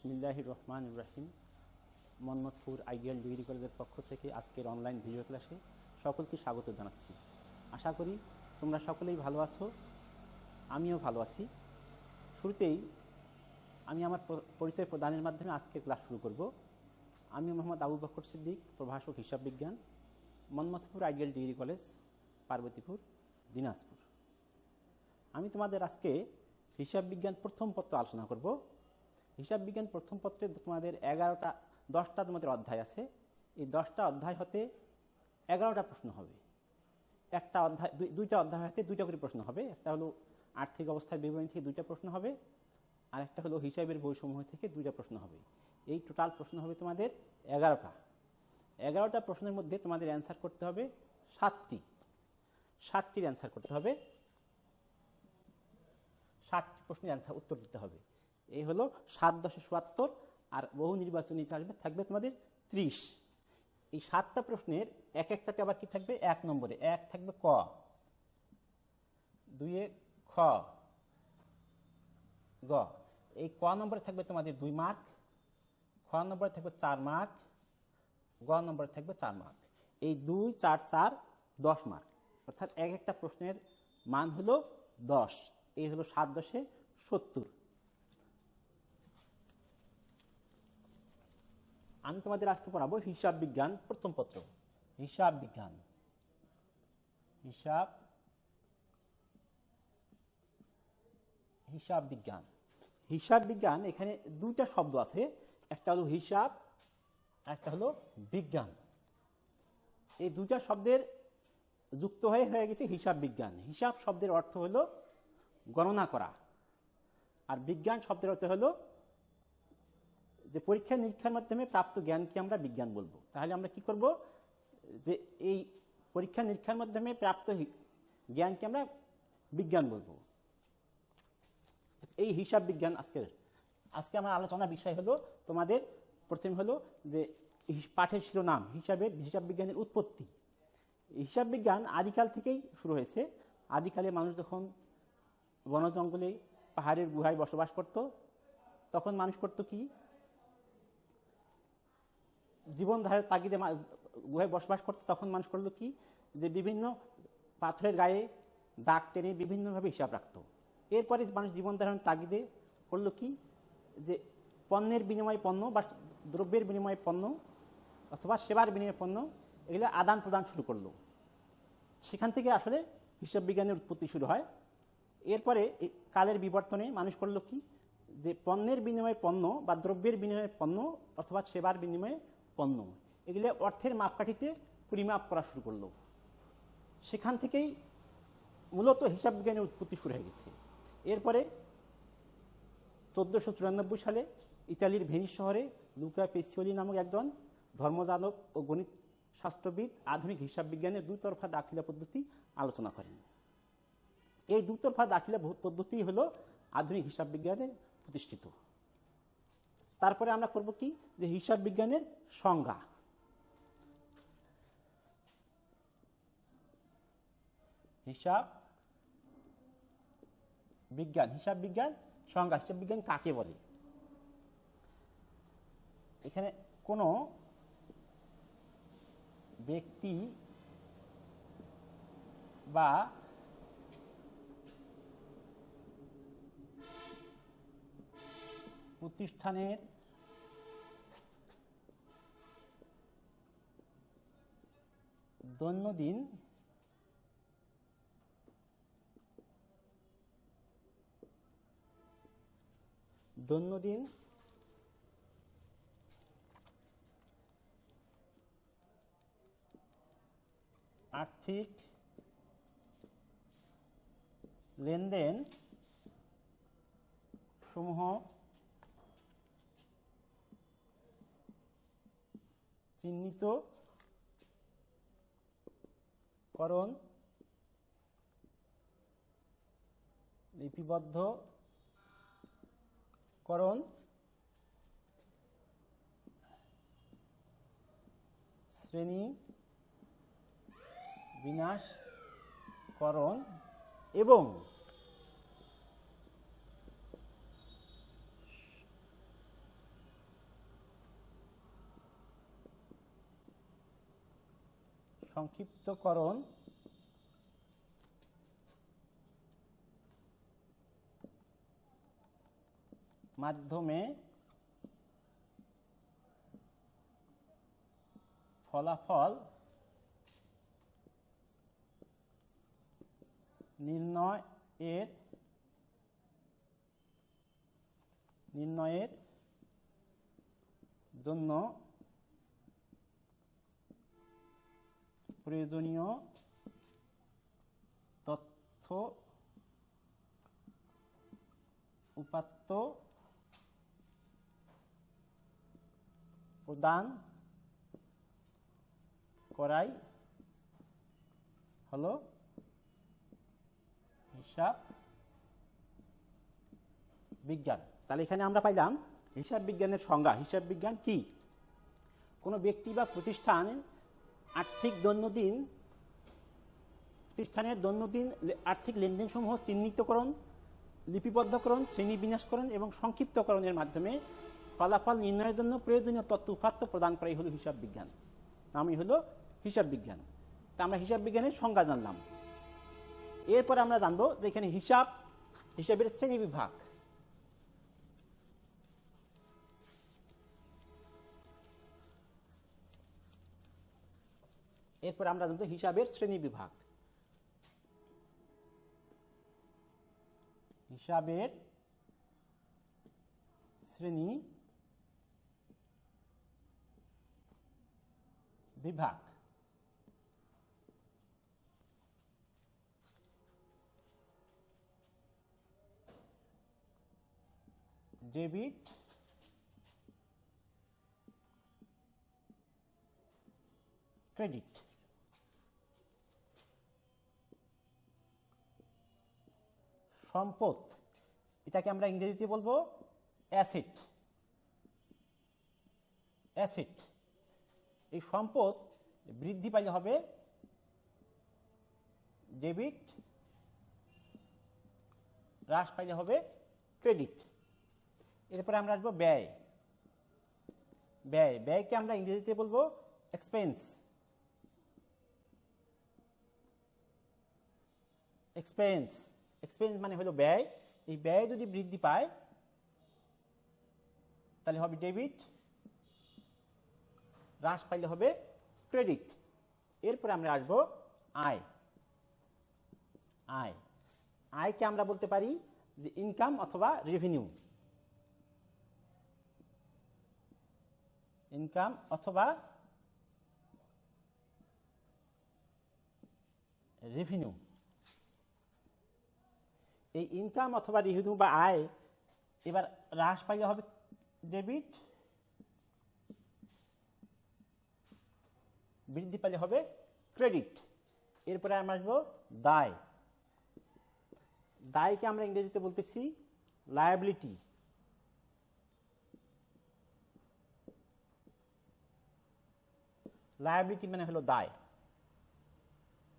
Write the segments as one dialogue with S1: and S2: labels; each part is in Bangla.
S1: বিসমিল্লাহ রহমান রাহিম। মোহাম্মদপুর আইডিয়াল ডিগ্রি কলেজের পক্ষ থেকে আজকের অনলাইন ভিডিও ক্লাসে সকলকে স্বাগত জানাচ্ছি। আশা করি তোমরা সকলেই ভালো আছো, আমিও ভালো আছি। শুরুতেই আমি আমার পরিচয় প্রদানের মাধ্যমে আজকের ক্লাস শুরু করব। আমি মোহাম্মদ আবু বকর সিদ্দিক, প্রভাষক হিসাব বিজ্ঞান, Manmathapur ideal degree college, Parbatipur, Dinajpur. আমি তোমাদের আজকে হিসাব বিজ্ঞান প্রথম পত্র আলোচনা করব। হিসাব বিজ্ঞান প্রথম পত্রে তোমাদের এগারোটা, দশটা তোমাদের অধ্যায় আছে। এই দশটা অধ্যায় হতে এগারোটা প্রশ্ন হবে। একটা অধ্যায়, দুই- দুইটা অধ্যায় হতে দুইটা করে প্রশ্ন হবে। একটা হলো আর্থিক অবস্থার বিবরণী থেকে দুইটা প্রশ্ন হবে। আর একটা হলো হিসাবের বইসমূহ থেকে দুইটা প্রশ্ন হবে। এই টোটাল প্রশ্ন হবে তোমাদের এগারোটা। এগারোটা প্রশ্নের মধ্যে তোমাদের অ্যান্সার করতে হবে সাতটি। সাতটির অ্যান্সার করতে হবে। ষাটটি প্রশ্নের অ্যান্সার, উত্তর দিতে হবে। এই হলো সাত দশে চুয়াত্তর আর বহু নির্বাচনী থাকবে থাকবে তোমাদের ত্রিশ। এই সাতটা প্রশ্নের এক একটাতে আবার কি থাকবে? এক নম্বরে। এক থাকবে ক। দুইয়ে খ। গ। এই ক নম্বরে থাকবে তোমাদের দুই মার্ক। খ নম্বরে থাকবে চার মার্ক। গ নম্বরে থাকবে চার মার্ক। এই দুই, চার চার, দশ মার্ক। অর্থাৎ এক একটা প্রশ্নের মান হলো দশ। এই হলো সাত দশে সত্তর। আমি তোমাদের আজকে পড়াবো হিসাব বিজ্ঞান প্রথম পত্র। হিসাব বিজ্ঞান। হিসাব হিসাব বিজ্ঞান। হিসাব বিজ্ঞান, এখানে দুইটা শব্দ আছে। একটা হলো হিসাব একটা হলো বিজ্ঞান। এই দুইটা শব্দের যুক্ত হয়ে হয়ে গেছে হিসাব বিজ্ঞান। হিসাব শব্দের অর্থ হলো গণনা করা। আর বিজ্ঞান শব্দের অর্থ হলো যে পরীক্ষা নিরীক্ষার মাধ্যমে প্রাপ্ত জ্ঞানকে আমরা বিজ্ঞান বলব। তাহলে আমরা কি করব? যে এই পরীক্ষা নিরীক্ষার মাধ্যমে প্রাপ্ত জ্ঞানকে আমরা বিজ্ঞান বলব। এই হিসাব বিজ্ঞান আজকের আজকে আমার আলোচনার বিষয় হলো, তোমাদের প্রথম হলো যে পাঠের শিরোনাম হিসাবে হিসাব বিজ্ঞানের উৎপত্তি। হিসাব বিজ্ঞান আদিকাল থেকেই শুরু হয়েছে। আদিকালে মানুষ যখন বন জঙ্গলে পাহাড়ের গুহায় বসবাস করত, তখন মানুষ করতো কি? জীবনধারের তাগিদে গুহায় বসবাস করতো, তখন মানুষ করল কি? যে বিভিন্ন পাথরের গায়ে দাগ টেনে বিভিন্নভাবে হিসাব রাখতো। এরপরে মানুষ জীবন ধারণের তাগিদে করল কি? যে পণ্যের বিনিময়ে পণ্য বা দ্রব্যের বিনিময়ে পণ্য অথবা সেবার বিনিময়ে পণ্য, এগুলো আদান প্রদান শুরু করল। সেখান থেকে আসলে হিসাব বিজ্ঞানের উৎপত্তি শুরু হয়। এরপরে কালের বিবর্তনে মানুষ করল কি? যে পণ্যের বিনিময়ে পণ্য বা দ্রব্যের বিনিময়ে পণ্য অথবা সেবার বিনিময়ে পণ্য এগুলো অর্থের মাপকাঠিতে পরিমাপ করা শুরু করল। সেখান থেকেই মূলত হিসাব বিজ্ঞানের উৎপত্তি শুরু হয়ে গেছে। এরপরে চোদ্দোশো চুরানব্বই সালে ইতালির ভেনিস শহরে লুকা পেসিওলি নামক একজন ধর্মযাজক ও গণিত শাস্ত্রবিদ আধুনিক হিসাব বিজ্ঞানের দুতরফা দাখিলা পদ্ধতি আলোচনা করেন। এই দুতরফা দাখিলা পদ্ধতি হলো আধুনিক হিসাব বিজ্ঞানে প্রতিষ্ঠিত। তারপরে আমরা করব কি? যে হিসাব বিজ্ঞানের সংজ্ঞা। হিসাব বিজ্ঞান হিসাব বিজ্ঞান, সংজ্ঞা। হিসাব বিজ্ঞান কাকে বলে? এখানে কোনো ব্যক্তি বা প্রতিষ্ঠানের দৈনন্দিন দৈনন্দিন আর্থিক লেনদেন সমূহ চিহ্নিত করণ লিপিবদ্ধ করণ শ্রেণি বিনাশকরণ এবং সংক্ষিপ্তকরণ। মাধ্যমে ফলাফল নির্ণয় এর নির্ণয়ের জন্য প্রয়োজনীয় তথ্য উপাত্ত প্রদান করাই হলো হিসাব বিজ্ঞান। তাহলে এখানে আমরা পাইলাম হিসাব বিজ্ঞানের সংজ্ঞা। হিসাব বিজ্ঞান কি? কোনো ব্যক্তি বা প্রতিষ্ঠান আর্থিক দৈনন্দিন প্রতিষ্ঠানের দৈনন্দিন আর্থিক লেনদেনসমূহ চিহ্নিতকরণ, লিপিবদ্ধকরণ, শ্রেণীবিন্যাসকরণ এবং সংক্ষিপ্তকরণের মাধ্যমে ফলাফল নির্ণয়ের জন্য প্রয়োজনীয় তথ্য উপাত্ত প্রদান করাই হলো হিসাব বিজ্ঞান। নামই হলো হিসাব বিজ্ঞান। তা আমরা হিসাব বিজ্ঞানের সংজ্ঞা জানলাম। এরপর আমরা জানব যে এখানে হিসাব, হিসাবের শ্রেণি বিভাগ। এরপর আমরা জানব হিসাবের শ্রেণি বিভাগ। হিসাবের শ্রেণি বিভাগ। Debit credit. সম্পদ এটাকে আমরা ইংরেজিতে বলব অ্যাসেট অ্যাসেট এই সম্পদ বৃদ্ধি পাইলে হবে ডেবিট হ্রাস পাইলে হবে ক্রেডিট এরপরে আমরা আসব ব্যয়। ব্যয়। ব্যয়কে আমরা ইংরেজিতে বলব এক্সপেন্স এক্সপেন্স এক্সপেন্স মানে হলো ব্যয়। এই ব্যয় যদি বৃদ্ধি পায়, তাহলে হবে ডেবিট হ্রাস পাইলে হবে ক্রেডিট এরপরে আমরা আসব আয়। আয়। আয়কে আমরা বলতে পারি যে ইনকাম অথবা রেভিনিউ ইনকাম অথবা রেভিনিউ এই ইনকাম অথবা রেভিনিউ বা আয়, এবার হ্রাস পাইলে হবে ডেবিট বৃদ্ধি পাইলে হবে ক্রেডিট এরপরে আমরা আসব দায়। দায়কে আমরা ইংরেজিতে বলতেছি লায়াবিলিটি লায়াবিলিটি মানে হলো দায়।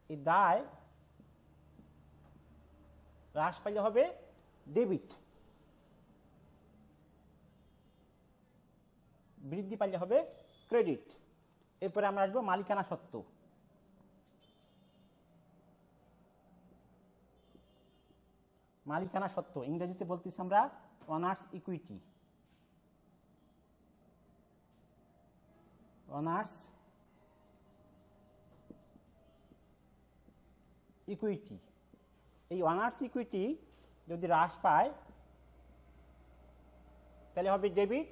S1: এই দায় হ্রাস পাইলে হবে ডেবিট বৃদ্ধি পাইলে হবে ক্রেডিট এরপরে আমরা আসব মালিকানা সত্ত্ব। মালিকানা সত্ত্ব, ইংরেজিতে বলতেছি আমরা অনার্স ইকুইটি অনার্স ইকুইটি এই অনার্স ইকুইটি যদি হ্রাস পায়, তাহলে হবে ডেবিট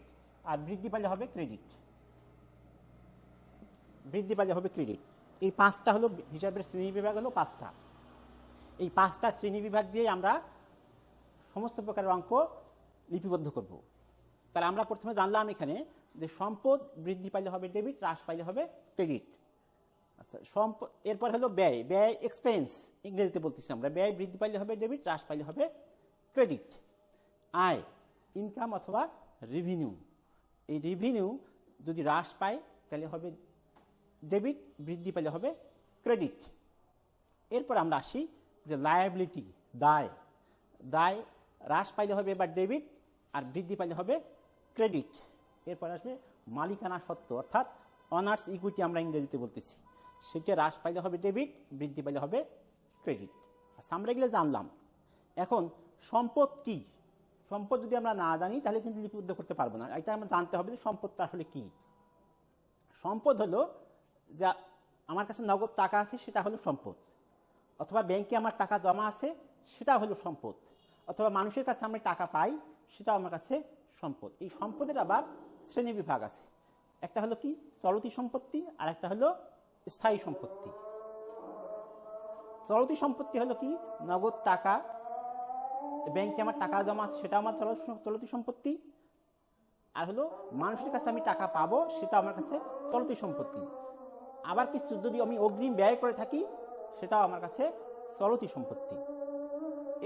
S1: আর বৃদ্ধি পাইলে হবে ক্রেডিট বৃদ্ধি পাইলে হবে ক্রেডিট এই পাঁচটা হলো হিসাবের শ্রেণি বিভাগ হলো পাঁচটা। এই পাঁচটা শ্রেণি বিভাগ দিয়ে আমরা সমস্ত প্রকারের অঙ্ক লিপিবদ্ধ করব। তাহলে আমরা প্রথমে জানলাম এখানে যে সম্পদ বৃদ্ধি পাইলে হবে ডেবিট হ্রাস পাইলে হবে ক্রেডিট আচ্ছা সম্পদ এরপর হলো ব্যয়। ব্যয় এক্সপেন্স ইংরেজিতে বলতেছি আমরা। ব্যয় বৃদ্ধি পাইলে হবে ডেবিট হ্রাস পাইলে হবে ক্রেডিট আয় ইনকাম অথবা রেভিনিউ এই রেভিনিউ যদি হ্রাস পায়, তাহলে হবে ডেবিট বৃদ্ধি পেলে হবে ক্রেডিট এরপর আমরা আসি যে লায়াবিলিটি দায়। দায় হ্রাস পাইলে হবে এবার ডেবিট আর বৃদ্ধি পাইলে হবে ক্রেডিট এরপর আসবে মালিকানা সত্ত্ব, অর্থাৎ অনার্স ইকুইটি আমরা ইংরেজিতে বলতেছি। সেটা হ্রাস পাইলে হবে ডেবিট, বৃদ্ধি পাইলে হবে ক্রেডিট। আচ্ছা আমরা এগুলো জানলাম এখন সম্পদ কি? সম্পদ যদি আমরা না জানি, তাহলে কিন্তু লিপিবদ্ধ করতে পারব না। এটা আমরা জানতে হবে যে সম্পদটা আসলে কি। সম্পদ হলো যা আমার কাছে নগদ টাকা আছে, সেটা হলো সম্পদ। অথবা ব্যাংকে আমার টাকা জমা আছে সেটা হলো সম্পদ। অথবা মানুষের কাছে আমি টাকা পাই সেটা আমার কাছে সম্পদ। এই সম্পদের আবার শ্রেণি বিভাগ আছে। একটা হলো কি? চলতি সম্পত্তি আর একটা হলো স্থায়ী সম্পত্তি। চলতি সম্পত্তি হলো কি? নগদ টাকা ব্যাংকে আমার টাকা জমা সেটা আমার চল- চলতি সম্পত্তি। আর হলো, মানুষের কাছে আমি টাকা পাবো, সেটা আমার কাছে চলতি সম্পত্তি। আবার কিছু যদি আমি অগ্রিম ব্যয় করে থাকি, সেটাও আমার কাছে চলতি সম্পত্তি।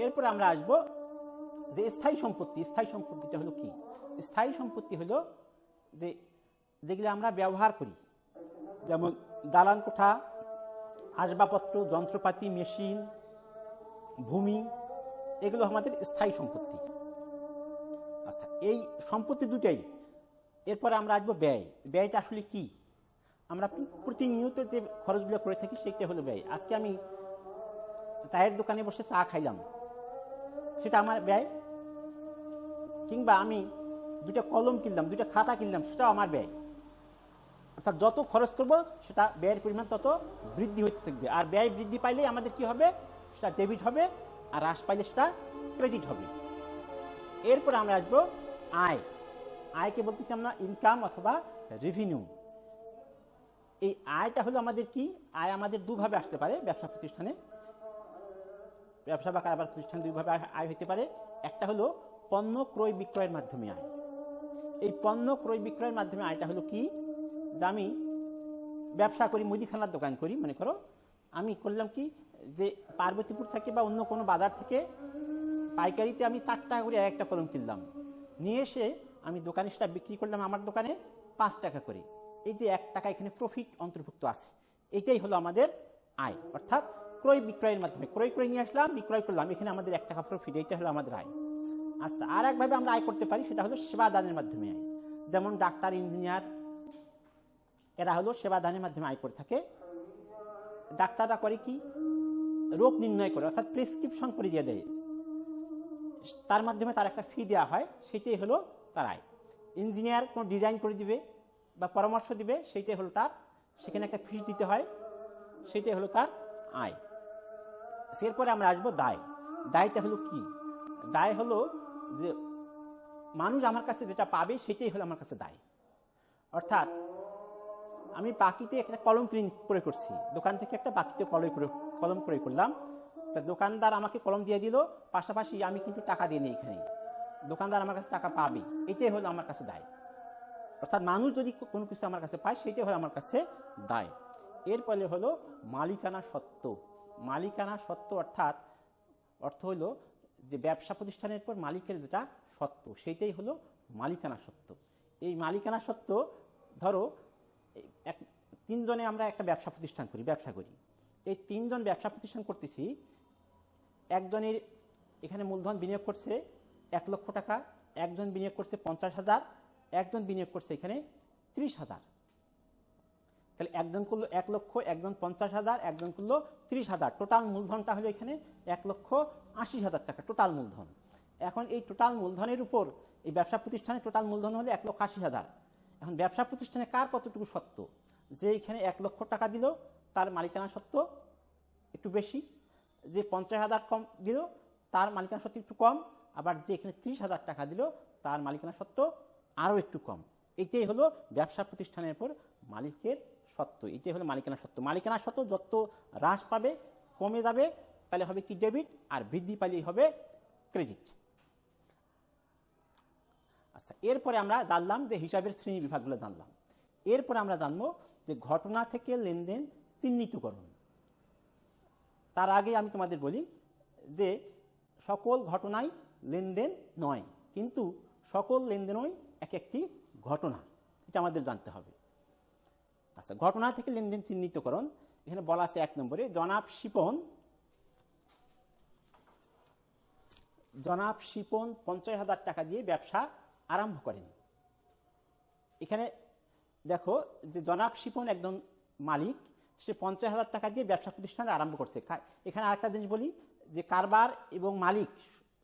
S1: এরপরে আমরা আসব যে স্থায়ী সম্পত্তি। স্থায়ী সম্পত্তিটা হলো কি? স্থায়ী সম্পত্তি হলো যে যেগুলো আমরা ব্যবহার করি। যেমন দালান কোঠা আসবাবপত্র, যন্ত্রপাতি, মেশিন, ভূমি, এগুলো আমাদের স্থায়ী সম্পত্তি। আচ্ছা এই সম্পত্তি দুটাই, এরপরে আমরা আসব ব্যয়। ব্যয়টা আসলে কি? আমরা প্রতিনিয়ত যে খরচগুলো করে থাকি সেটা হলো ব্যয়। আজকে আমি চায়ের দোকানে বসে চা খাইলাম। সেটা আমার ব্যয়, কিংবা আমি দুটা কলম কিনলাম দুটা খাতা কিনলাম, সেটাও আমার ব্যয়। অর্থাৎ যত খরচ করব, সেটা ব্যয়ের পরিমাণ তত বৃদ্ধি হতে থাকবে। আর ব্যয় বৃদ্ধি পাইলে আমাদের কি হবে? সেটা ডেবিট হবে, আর হ্রাস পাইলে সেটা ক্রেডিট হবে। এরপর আমরা আসব আয়। আয়কে বলতেছি আমরা ইনকাম অথবা রেভিনিউ এই আয়টা হলো আমাদের কি? আয় আমাদের দুভাবে আসতে পারে ব্যবসা প্রতিষ্ঠানে। ব্যবসা বা কারবার প্রতিষ্ঠান দুইভাবে আয়- হতে পারে। একটা হলো পণ্য ক্রয় বিক্রয়ের মাধ্যমে আয়। এই পণ্য ক্রয় বিক্রয়ের মাধ্যমে আয়টা হলো কি? যে আমি ব্যবসা করি, মুদিখানার দোকান করি, মনে করো, আমি করলাম কি যে পার্বতীপুর থেকে বা অন্য কোনো বাজার থেকে পাইকারিতে আমি চার টাকা করে এক একটা কলম কিনলাম। নিয়ে এসে আমি দোকানে সেটা বিক্রি করলাম আমার দোকানে পাঁচ টাকা করে। এই যে এক টাকা এখানে প্রফিট অন্তর্ভুক্ত আছে। এটাই হলো আমাদের আয়। অর্থাৎ ক্রয় বিক্রয়ের মাধ্যমে ক্রয় করে নিয়ে আসলাম, বিক্রয় করলাম, এখানে আমাদের এক টাকা প্রফিট এইটা হলো আমাদের আয়। আচ্ছা আর একভাবে আমরা আয় করতে পারি, সেটা হলো সেবা দানের মাধ্যমে আয়। যেমন ডাক্তার, ইঞ্জিনিয়ার এরা হলো সেবা দানের মাধ্যমে আয় করে থাকে। ডাক্তাররা করে কি? রোগ নির্ণয় করে, অর্থাৎ প্রেসক্রিপশন করে দিয়ে দেয়। তার মাধ্যমে তার একটা ফি দেওয়া হয়, সেটাই হলো তার আয়। ইঞ্জিনিয়ার কোনো ডিজাইন করে দিবে বা পরামর্শ দিবে সেইটাই হলো তার, সেখানে একটা ফিস দিতে হয়, সেটাই হলো তার আয়। এরপরে আমরা আসব দায়। দায়টা হলো কি? দায় হলো যে মানুষ আমার কাছে যেটা পাবে, সেটাই হলো আমার কাছে দায়। অর্থাৎ আমি বাকিতে একটা কলম কিনে করে করছি। দোকান থেকে একটা বাকিতে কলম কলম করে করলাম। তা দোকানদার আমাকে কলম দিয়ে দিল, পাশাপাশি আমি কিন্তু টাকা দিয়ে নিই এখানে। দোকানদার আমার কাছে টাকা পাবে, এটাই হলো আমার কাছে দায়। অর্থাৎ মানুষ যদি কোনো কিছু আমার কাছে পায়, সেটাই হলো আমার কাছে দায়। এরপরে হলো মালিকানা সত্ত্ব। মালিকানা সত্ত্ব অর্থাৎ, অর্থ হলো যে ব্যবসা প্রতিষ্ঠানের পর মালিকের যেটা সত্ত্ব, সেইটাই হলো মালিকানা সত্ত্ব। এই মালিকানা সত্ত্ব, ধরো তিনজনে আমরা একটা ব্যবসা প্রতিষ্ঠান করি, ব্যবসা করি। এই তিনজন ব্যবসা প্রতিষ্ঠান করতেছি, একজনের এখানে মূলধন বিনিয়োগ করছে এক লক্ষ টাকা, একজন বিনিয়োগ করছে পঞ্চাশ হাজার, একজন বিনিয়োগ করছে এখানে ত্রিশ হাজার। তাহলে একজন করল এক লক্ষ, একজন পঞ্চাশ হাজার, একজন করল ত্রিশ হাজার। টোটাল মূলধনটা হলো এখানে এক লক্ষ আশি হাজার টাকা, টোটাল মূলধন। এখন এই টোটাল মূলধনের উপর, এই ব্যবসা প্রতিষ্ঠানের টোটাল মূলধন হলো এক লক্ষ আশি হাজার। এখন ব্যবসা প্রতিষ্ঠানে কার কতটুকু সত্য? যে এখানে এক লক্ষ টাকা দিল, তার মালিকানা সত্ত্ব একটু বেশি। যে পঞ্চাশ হাজার কম দিল, তার মালিকানা সত্ত্ব একটু কম। আবার যে এখানে ত্রিশ হাজার টাকা দিল, তার মালিকানা সত্ত্ব আরও একটু কম। এটাই হলো ব্যবসা প্রতিষ্ঠানের উপর মালিকের সত্ত্ব এটাই হলো মালিকানা সত্ত্ব মালিকানা সত্ত্ব যত হ্রাস পাবে, কমে যাবে, তাহলে হবে কি ডেবিট আর বৃদ্ধি পাইলেই হবে ক্রেডিট আচ্ছা এরপরে আমরা জানলাম যে হিসাবের শ্রেণি বিভাগগুলো জানলাম। এরপরে আমরা জানব যে ঘটনা থেকে লেনদেন চিহ্নিতকরণ। তার আগে আমি তোমাদের বলি যে সকল ঘটনাই লেনদেন নয়, কিন্তু সকল লেনদেনই এক একটি ঘটনা। এটা আমাদের জানতে হবে। আচ্ছা ঘটনা থেকে লেনদেন চিহ্নিতকরণ, এখানে বলা আছে এক নম্বরে, জনাব শিপন জনাব শিপন পঞ্চাশ হাজার টাকা দিয়ে ব্যবসা আরম্ভ করেন। এখানে দেখো যে জনাব শিপন একজন মালিক, সে পঞ্চাশ হাজার টাকা দিয়ে ব্যবসা প্রতিষ্ঠান আরম্ভ করছে। এখানে আরেকটা জিনিস বলি যে কারবার এবং মালিক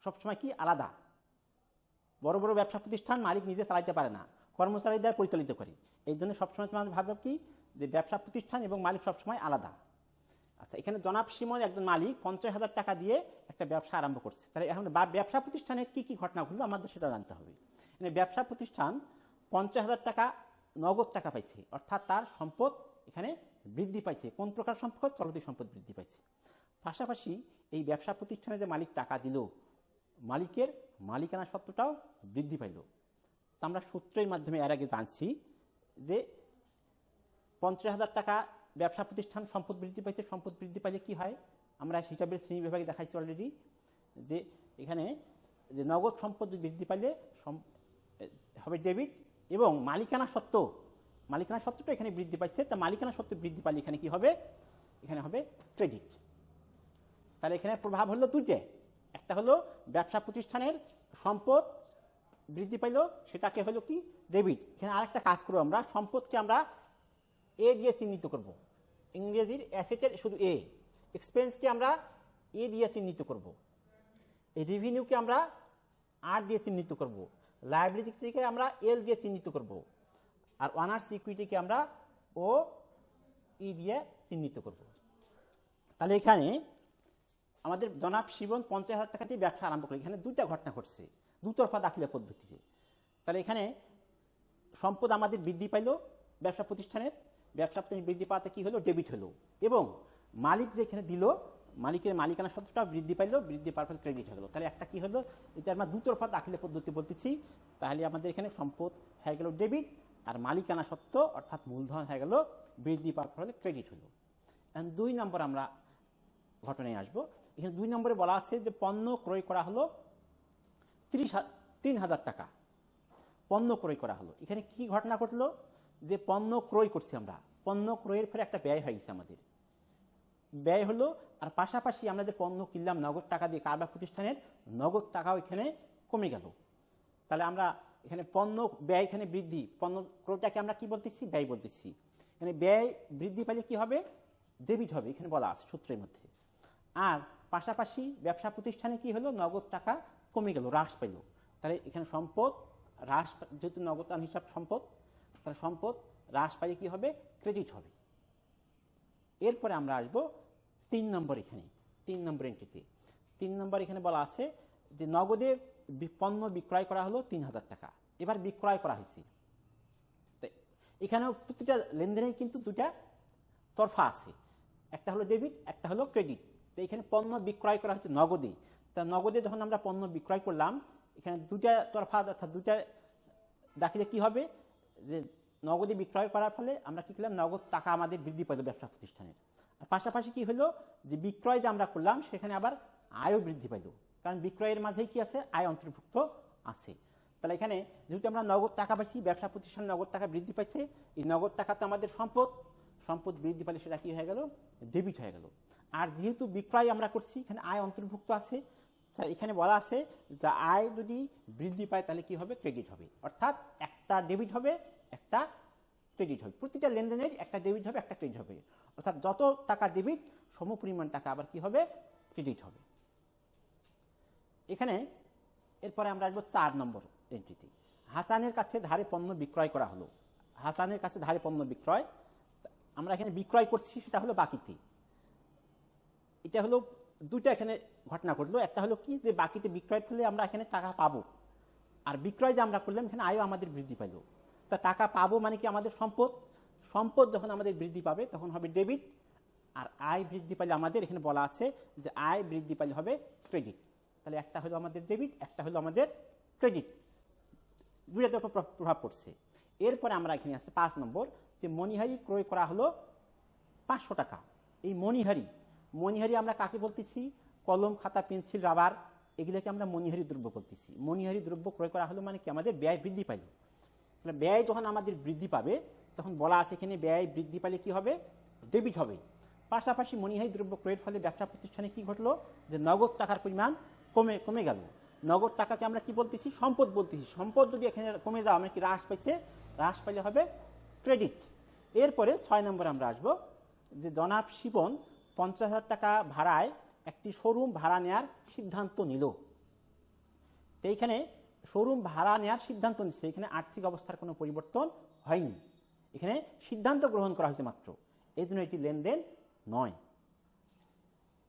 S1: সবসময় কি আলাদা। বড় বড় ব্যবসা প্রতিষ্ঠান মালিক নিজে চালাইতে পারে না কর্মচারী দ্বারা পরিচালিত করে। এই জন্য সবসময় তোমাদের ভাববে কি যে ব্যবসা প্রতিষ্ঠান এবং মালিক সবসময় আলাদা। আচ্ছা এখানে জনাব সিমন একজন মালিক, পঞ্চাশ হাজার টাকা দিয়ে একটা ব্যবসা আরম্ভ করছে। তাহলে এখন ব্যবসা প্রতিষ্ঠানের কি কি ঘটনা ঘটলো আমাদের সেটা জানতে হবে। মানে ব্যবসা প্রতিষ্ঠান পঞ্চাশ হাজার টাকা নগদ টাকা পাইছে। অর্থাৎ তার সম্পদ এখানে বৃদ্ধি পাইছে। কোন প্রকার সম্পদ? চলতি সম্পদ বৃদ্ধি পাইছে। পাশাপাশি এই ব্যবসা প্রতিষ্ঠানে যে মালিক টাকা দিল, মালিকের মালিকানা সত্ত্বটাও বৃদ্ধি পাইল। তা আমরা সূত্রের মাধ্যমে এর আগে জানছি যে পঞ্চাশ হাজার টাকা ব্যবসা প্রতিষ্ঠান সম্পদ বৃদ্ধি পাইছে। সম্পদ বৃদ্ধি পাইলে কি হয়? আমরা হিসাবের শ্রেণি বিভাগে দেখাইছি অলরেডি যে এখানে যে নগদ সম্পদ বৃদ্ধি পাইলে হবে ডেবিট এবং মালিকানা সত্ত্ব। মালিকানা সত্ত্বটা এখানে বৃদ্ধি পাচ্ছে। তা মালিকানা সত্ত্ব বৃদ্ধি পাইলে এখানে কি হবে? এখানে হবে ক্রেডিট। তাহলে এখানে প্রভাব হলো দুইটে। একটা হলো ব্যবসা প্রতিষ্ঠানের সম্পদ বৃদ্ধি পাইল, সেটাকে হলো কি? ডেবিট। এখানে আরেকটা কাজ করব আমরা। সম্পদকে আমরা এ দিয়ে চিহ্নিত করব। ইংরেজির অ্যাসেটের শুধু এ। এক্সপেন্সকে আমরা এ দিয়ে চিহ্নিত করব। এই রেভিনিউকে আমরা আর দিয়ে চিহ্নিত করব। লাইব্রেরিটিকে আমরা এল দিয়ে চিহ্নিত করব আর অনার্স ইকুইটিকে আমরা ও ই দিয়ে চিহ্নিত করব। তাহলে এখানে আমাদের জনাব শিবন পঞ্চাশ হাজার টাকা দিয়ে ব্যবসা আরম্ভ করে এখানে দুইটা ঘটনা ঘটছে, দুতরফা দাখিলা পদ্ধতিতে। তাহলে এখানে সম্পদ আমাদের বৃদ্ধি পাইল ব্যবসা প্রতিষ্ঠানের। ব্যবসা প্রতিষ্ঠান বৃদ্ধি পাওয়াতে কি হলো? ডেবিট হলো। এবং মালিক যেখানে দিল মালিকের মালিকানা সত্ত্বটা বৃদ্ধি পাইলো, বৃদ্ধি পাওয়ার ফলে ক্রেডিট হয়ে গেলো তাহলে একটা কি হলো? এটা আমরা দুতরফা দাখিলা পদ্ধতি বলতেছি। তাহলে আমাদের এখানে সম্পদ হয়ে গেল ডেবিট আর মালিকানা সত্ত্ব অর্থাৎ মূলধন হয়ে গেল, বৃদ্ধি পাওয়ার ফলে ক্রেডিট হলো। এখন দুই নম্বর আমরা ঘটনায় আসব। এখানে দুই নম্বরে বলা আছে যে পণ্য ক্রয় করা হলো ত্রিশ তিন হাজার টাকা। পণ্য ক্রয় করা হলো। এখানে কি ঘটনা ঘটলো? যে পণ্য ক্রয় করছি আমরা। পণ্য ক্রয়ের ফলে একটা ব্যয় হয়ে গেছে আমাদের। ব্যয় হলো, আর পাশাপাশি আমরা যে পণ্য কিনলাম নগদ টাকা দিয়ে কারবার প্রতিষ্ঠানের, নগদ টাকাও এখানে কমে গেল। তাহলে আমরা এখানে পণ্য ব্যয় এখানে বৃদ্ধি, পণ্য ক্রয়টাকে আমরা কি বলতেছি? ব্যয় বলতেছি। এখানে ব্যয় বৃদ্ধি পেলে কি হবে? ডেবিট হবে, এখানে বলা আছে সূত্রের মধ্যে। আর পাশাপাশি ব্যবসা প্রতিষ্ঠানে কি হলো? নগদ টাকা কমে গেল, হ্রাস পেল তাহলে এখানে সম্পদ, হ্রাস, যেহেতু নগদ আন হিসাব সম্পদ, তাহলে সম্পদ, হ্রাস পাইলে কি হবে? ক্রেডিট হবে। এরপরে আমরা আসব তিন নম্বর এখানে, তিন নম্বর এন্ট্রিতে। তিন নম্বর এখানে বলা আছে যে নগদে পণ্য বিক্রয় করা হলো তিন হাজার টাকা। এবার বিক্রয় করা হয়েছে। এখানেও প্রতিটা লেনদেনে কিন্তু দুটা তরফা আছে। একটা হলো ডেবিট, একটা হলো ক্রেডিট। তো এখানে পণ্য বিক্রয় করা হচ্ছে নগদে। তা নগদে যখন আমরা পণ্য বিক্রয় করলাম, এখানে দুটা তরফা অর্থাৎ দুটা দাখিলে কি হবে? যে নগদে বিক্রয় করার ফলে আমরা কি করলাম? নগদ টাকা আমাদের বৃদ্ধি পেল ব্যবসা প্রতিষ্ঠানের। আর পাশাপাশি কি হলো যে বিক্রয় যে আমরা করলাম, সেখানে আবার আয়ও বৃদ্ধি পাইল। কারণ বিক্রয়ের মাঝেই কি আছে? আয় অন্তর্ভুক্ত আছে। তাহলে এখানে যেহেতু আমরা নগদ টাকা পাইছি, ব্যবসা প্রতিষ্ঠান নগদ টাকা বৃদ্ধি পাইছে, এই নগদ টাকা তো আমাদের সম্পদ সম্পদ বৃদ্ধি পেলে সেটা কি হয়ে গেল? ডেবিট হয়ে গেল। আর যেহেতু বিক্রয় আমরা করছি, এখানে আয় অন্তর্ভুক্ত আছে এখানে বলা আছে যে আয় যদি বৃদ্ধি পায়, তাহলে কি হবে? ক্রেডিট হবে। অর্থাৎ একটা ডেবিট হবে একটা ক্রেডিট হবে। প্রতিটা লেনদেনের একটা ডেবিট হবে, একটা ক্রেডিট হবে। অর্থাৎ যত টাকা ডেবিট সম পরিমাণ টাকা আবার কি হবে? ক্রেডিট হবে। এখানে এরপরে আমরা আসব চার নম্বর এন্ট্রিতে হাসানের কাছে ধারে পণ্য বিক্রয় করা হলো। হাসানের কাছে ধারে পণ্য বিক্রয়। আমরা এখানে বিক্রয় করছি, সেটা হলো বাকিতে। এটা হলো, দুইটা এখানে ঘটনা ঘটলো। একটা হলো কি? যে বাকিতে বিক্রয় ফলে আমরা এখানে টাকা পাবো। আর বিক্রয় যে আমরা করলাম, এখানে আয়ও আমাদের বৃদ্ধি পাইল। তা টাকা পাবো মানে কি আমাদের সম্পদ? সম্পদ যখন আমাদের বৃদ্ধি পাবে, তখন হবে ডেবিট আর আয় বৃদ্ধি পাইলে আমাদের, এখানে বলা আছে যে আয় বৃদ্ধি পাইলে হবে ক্রেডিট তাহলে একটা হলো আমাদের ডেবিট একটা হলো আমাদের ক্রেডিট দুইটাতে উপর প্র- প্রভাব পড়ছে। এরপরে আমরা এখানে আছে পাঁচ নম্বর, যে মণিহারি ক্রয় করা হলো পাঁচশো টাকা। এই মণিহারি মণিহারি আমরা কাকে বলতেছি? কলম, খাতা, পেন্সিল, রাবার, এগুলোকে আমরা মণিহারি দ্রব্য বলতেছি। মণিহারি দ্রব্য ক্রয় করা হলো মানে কি আমাদের ব্যয় বৃদ্ধি পাইল। তাহলে ব্যয় যখন আমাদের বৃদ্ধি পাবে, তখন বলা আছে এখানে ব্যয় বৃদ্ধি পালে কি হবে? ডেবিট হবে। পাশাপাশি মণিহারি দ্রব্য ক্রয়ের ফলে ব্যবসা প্রতিষ্ঠানে কি ঘটলো? যে নগদ টাকার পরিমাণ কমে কমে গেল। নগদ টাকাকে আমরা কি বলতেছি? সম্পদ বলতেছি। সম্পদ যদি এখানে কমে যাওয়া, আমরা কি হ্রাস পাইছে? হ্রাস পাইলে হবে ক্রেডিট এরপরে ছয় নম্বর আমরা আসব, যে জনাব শিবন পঞ্চাশ হাজার টাকা ভাড়ায় একটি শোরুম ভাড়া নেয়ার সিদ্ধান্ত নিল। তো এইখানে শোরুম ভাড়া নেওয়ার সিদ্ধান্ত নিচ্ছে। এখানে আর্থিক অবস্থার কোনো পরিবর্তন হয়নি। এখানে সিদ্ধান্ত গ্রহণ করা হয়েছে মাত্র। এই জন্য এটি লেনদেন নয়।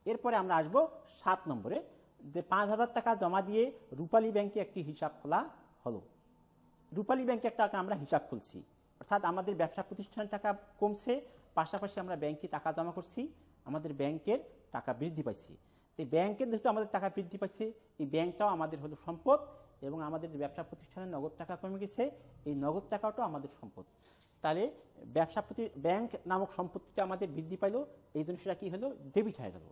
S1: এরপরে আমরা আসব সাত নম্বরে। যে পাঁচ হাজার টাকা জমা দিয়ে রূপালী ব্যাংকে একটি হিসাব খোলা হলো। রূপালী ব্যাংকে একটা আমরা হিসাব খুলছি। অর্থাৎ আমাদের ব্যবসা প্রতিষ্ঠানের টাকা কমছে, পাশাপাশি আমরা ব্যাংকে টাকা জমা করছি, আমাদের ব্যাংকের টাকা বৃদ্ধি পাইছে। এই ব্যাংকের যেহেতু আমাদের টাকা বৃদ্ধি পাইছে, এই ব্যাংকটাও আমাদের হলো সম্পদ এবং আমাদের যে ব্যবসা প্রতিষ্ঠানের নগদ টাকা কমে গেছে, এই নগদ টাকাটাও আমাদের সম্পদ। তাহলে ব্যবসা প্রতি, ব্যাংক নামক সম্পত্তিটা আমাদের বৃদ্ধি পাইলো, এই জন্য সেটা কি হলো? ডেবিট হয়ে গেল।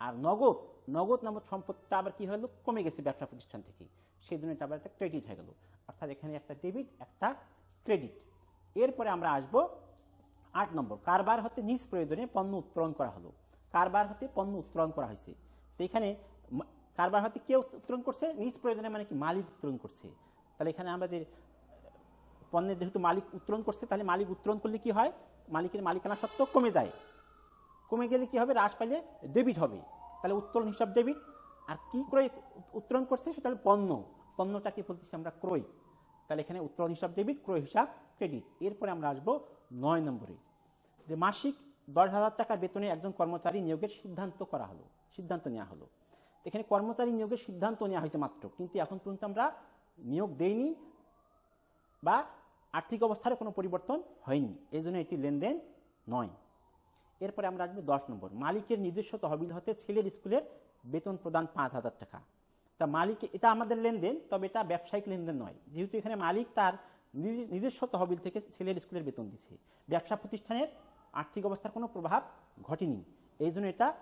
S1: আর নগদ নগদ নামক সম্পদটা আবার কি হলো? কমে গেছে ব্যবসা প্রতিষ্ঠান থেকে। সেই জন্য এটা আবার একটা ক্রেডিট হয়ে গেল। অর্থাৎ এখানে একটা ডেবিট একটা ক্রেডিট এরপরে আমরা আসব আট নম্বর। কারবার হতে নিজ প্রয়োজনে পণ্য উত্তোলন করা হলো। কারবার হতে পণ্য উত্তোলন করা হয়েছে। তো এখানে কারবার হতে কেউ উত্তোলন করছে, নিজ প্রয়োজনে মানে কি মালিক উত্তোলন করছে। তাহলে এখানে আমাদের পণ্যের যেহেতু মালিক উত্তোলন করছে, তাহলে মালিক উত্তোলন করলে কি হয়? মালিকের মালিকানা সত্ত্ব কমে যায়। কমে গেলে কি হবে? হ্রাস পাইলে ডেবিট হবে। তাহলে উত্তোলন হিসাব ডেবিট আর কি ক্রয় উত্তোলন করছে? সেটা হলো পণ্য। পণ্যটাকে বলতেছি আমরা ক্রয়। তাহলে এখানে উত্তোলন হিসাব ডেবিট ক্রয় হিসাব ক্রেডিট এরপরে আমরা আসব নয় নম্বরে। যে মাসিক দশ হাজার টাকা বেতনে একজন কর্মচারী নিয়োগের সিদ্ধান্ত করা হলো, সিদ্ধান্ত নেওয়া হলো। এখানে কর্মচারী নিয়োগের সিদ্ধান্ত নেওয়া হয়েছে মাত্র। কিন্তু এখন পর্যন্ত আমরা নিয়োগ দেইনি বা আর্থিক অবস্থার কোনো পরিবর্তন হয়নি। এই জন্য এটি লেনদেন নয়। এরপরে আমরা আসব দশ নম্বর। মালিকের নিজস্ব তহবিল হতে ছেলের স্কুলের বেতন প্রদান পাঁচ হাজার টাকা। তা মালিক, এটা আমাদের লেনদেন, তবে এটা ব্যবসায়িক লেনদেন নয়। যেহেতু এখানে মালিক তার নিজ- নিজস্ব তহবিল থেকে ছেলের স্কুলের বেতন দিচ্ছে। ব্যবসা প্রতিষ্ঠানের আর্থিক অবস্থার কোনো প্রভাব ঘটেনি। এই জন্য এটা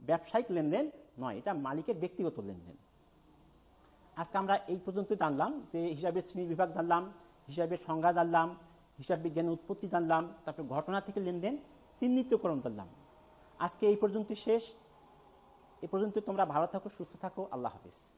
S1: ব্যবসায়িক লেনদেন নয়, এটা মালিকের ব্যক্তিগত লেনদেন। আজকে আমরা এই পর্যন্ত জানলাম যে হিসাবের শ্রেণি বিভাগ জানলাম, হিসাবের সংজ্ঞা জানলাম, হিসাব বিজ্ঞানের উৎপত্তি জানলাম, তারপর ঘটনা থেকে লেনদেন, চিহ্নিতকরণ জানলাম। আজকে এই পর্যন্ত শেষ। এ পর্যন্ত তোমরা ভালো থাকো, সুস্থ থাকো। আল্লাহ হাফিজ।